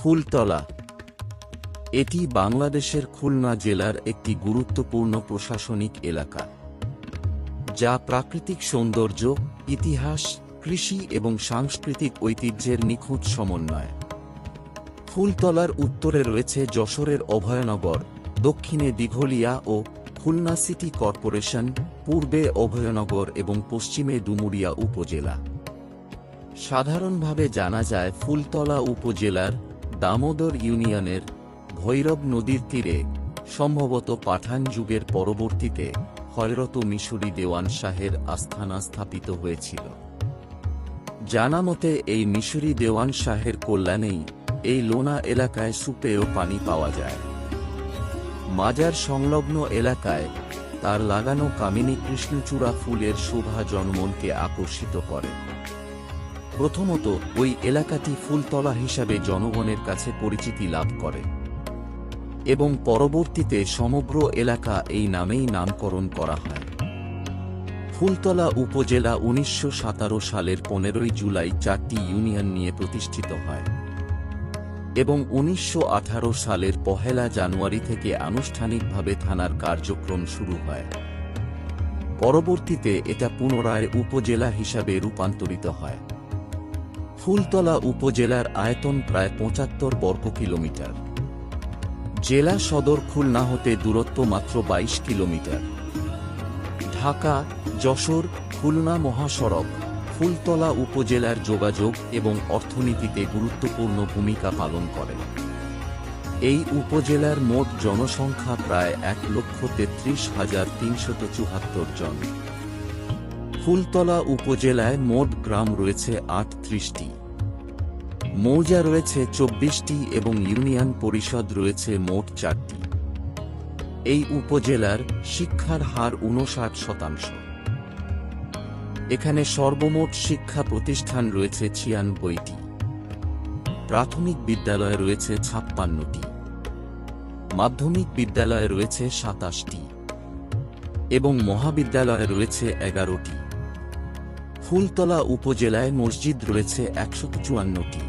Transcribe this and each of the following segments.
ফুলতলা। এটি বাংলাদেশের খুলনা জেলার একটি গুরুত্বপূর্ণ প্রশাসনিক এলাকা, যা প্রাকৃতিক সৌন্দর্য, ইতিহাস, কৃষি এবং সাংস্কৃতিক ঐতিহ্যের নিখুঁত সমন্বয়। ফুলতলার উত্তরে রয়েছে যশোরের অভয়নগর, দক্ষিণে দিঘলিয়া ও খুলনা সিটি কর্পোরেশন, পূর্বে অভয়নগর এবং পশ্চিমে ডুমুরিয়া উপজেলা। সাধারণভাবে জানা যায়, ফুলতলা উপজেলার দামোদর ইউনিয়নের ভৈরব নদীর তীরে সম্ভবত পাঠান যুগের পরবর্তীতে হয়রত মিশরি দেওয়ান শাহের আস্থানা স্থাপিত হয়েছিল। জানা মতে এই মিশরি দেওয়ান শাহের কল্যাণেই এই লোনা এলাকায় সুপেয় পানি পাওয়া যায়। মাজার সংলগ্ন এলাকায় তার লাগানো কামিনী কৃষ্ণচূড়া ফুলের শোভা জনমনকে আকর্ষিত করে। প্রথমত, ওই এলাকাটি ফুলতলা হিসাবে জনগণের কাছে পরিচিতি লাভ করে। এবং পরবর্তীতে সমগ্র এলাকা এই নামেই নামকরণ করা হয়। ফুলতলা উপজেলা উনিশশো সালের পনেরোই জুলাই চারটি ইউনিয়ন নিয়ে প্রতিষ্ঠিত হয়। এবং উনিশশো আঠারো সালের পহেলা জানুয়ারি থেকে আনুষ্ঠানিকভাবে থানার কার্যক্রম শুরু হয়। পরবর্তীতে এটা পুনরায় উপজেলা হিসাবে রূপান্তরিত হয়। ফুলতলা উপজেলার আয়তন প্রায় পঁচাত্তর বর্গ কিলোমিটার। জেলা সদর খুলনা হতে দূরত্ব মাত্র বাইশ কিলোমিটার। ঢাকা, যশোর, খুলনা মহাসড়ক, ফুলতলা উপজেলার যোগাযোগ এবং অর্থনীতিতে গুরুত্বপূর্ণ ভূমিকা পালন করে। এই উপজেলার মোট জনসংখ্যা প্রায় এক লক্ষ তেত্রিশ হাজার তিনশত চুহাত্তর জন। ফুলতলা উপজেলায় মোট গ্রাম রয়েছে আটত্রিশটি। মৌজা রয়েছে চব্বিশটি এবং ইউনিয়ন পরিষদ রয়েছে মোট চারটি। এই উপজেলার শিক্ষার হার উনষাট শতাংশ। এখানে সর্বমোট শিক্ষা প্রতিষ্ঠান রয়েছে ছিয়ানব্বইটি। প্রাথমিক বিদ্যালয় রয়েছে ছাপ্পান্নটি। মাধ্যমিক বিদ্যালয় রয়েছে সাতাশটি। এবং মহাবিদ্যালয় রয়েছে এগারোটি। ফুলতলা উপজেলায় মসজিদ রয়েছে একশো চুয়ান্নটি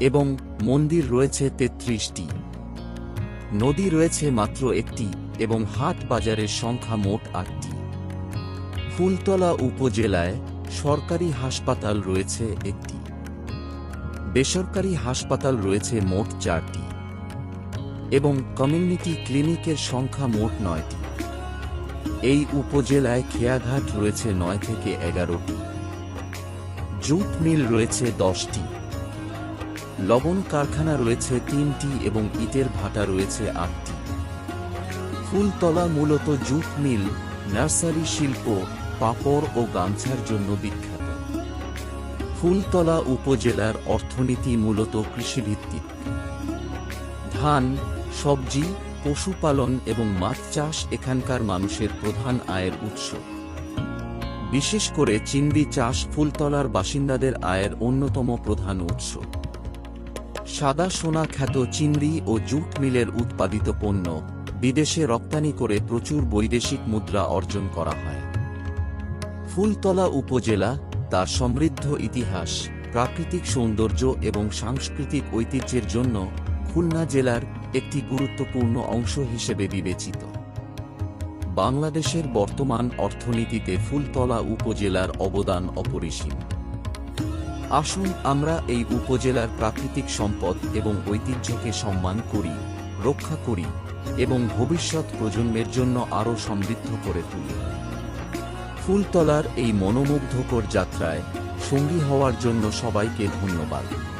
এবং মন্দির রয়েছে তেত্রিশটি। নদী রয়েছে মাত্র একটি এবং হাট বাজারের সংখ্যা মোট আটটি। ফুলতলা উপজেলায় সরকারি হাসপাতাল রয়েছে একটি। বেসরকারি হাসপাতাল রয়েছে মোট চারটি এবং কমিউনিটি ক্লিনিকের সংখ্যা মোট নয়টি। এই উপজেলায় খেয়াঘাট রয়েছে নয় থেকে এগারোটি জুট মিল রয়েছে দশটি। লবণ কারখানা রয়েছে তিনটি এবং ইটের ভাটা রয়েছে আটটি। ফুলতলা মূলত জুট মিল, নার্সারি শিল্প, পাপড় ও গামছার জন্য বিখ্যাত। ফুলতলা উপজেলার অর্থনীতি মূলত কৃষিভিত্তিক। ধান, সবজি পশুপালন এবং মাছ চাষ এখানকার মানুষের প্রধান আয়ের উৎস। বিশেষ করে চিংড়ি চাষ ফুলতলার বাসিন্দাদের আয়ের অন্যতম প্রধান উৎস। সাদা সোনা খ্যাত চিংড়ি ও জুট মিলের উৎপাদিত পণ্য বিদেশে রপ্তানি করে প্রচুর বৈদেশিক মুদ্রা অর্জন করা হয়। ফুলতলা উপজেলা, তার সমৃদ্ধ ইতিহাস, প্রাকৃতিক সৌন্দর্য এবং সাংস্কৃতিক ঐতিহ্যের জন্য খুলনা জেলার একটি গুরুত্বপূর্ণ অংশ হিসেবে বিবেচিত। বাংলাদেশের বর্তমান অর্থনীতিতে ফুলতলা উপজেলার অবদান অপরিসীম। আসুন আমরা এই উপজেলার প্রাকৃতিক সম্পদ এবং ঐতিহ্যকে সম্মান করি, রক্ষা করি এবং ভবিষ্যৎ প্রজন্মের জন্য আরও সমৃদ্ধ করে তুলি। ফুলতলার এই মনোমুগ্ধকর যাত্রায় সঙ্গী হওয়ার জন্য সবাইকে ধন্যবাদ।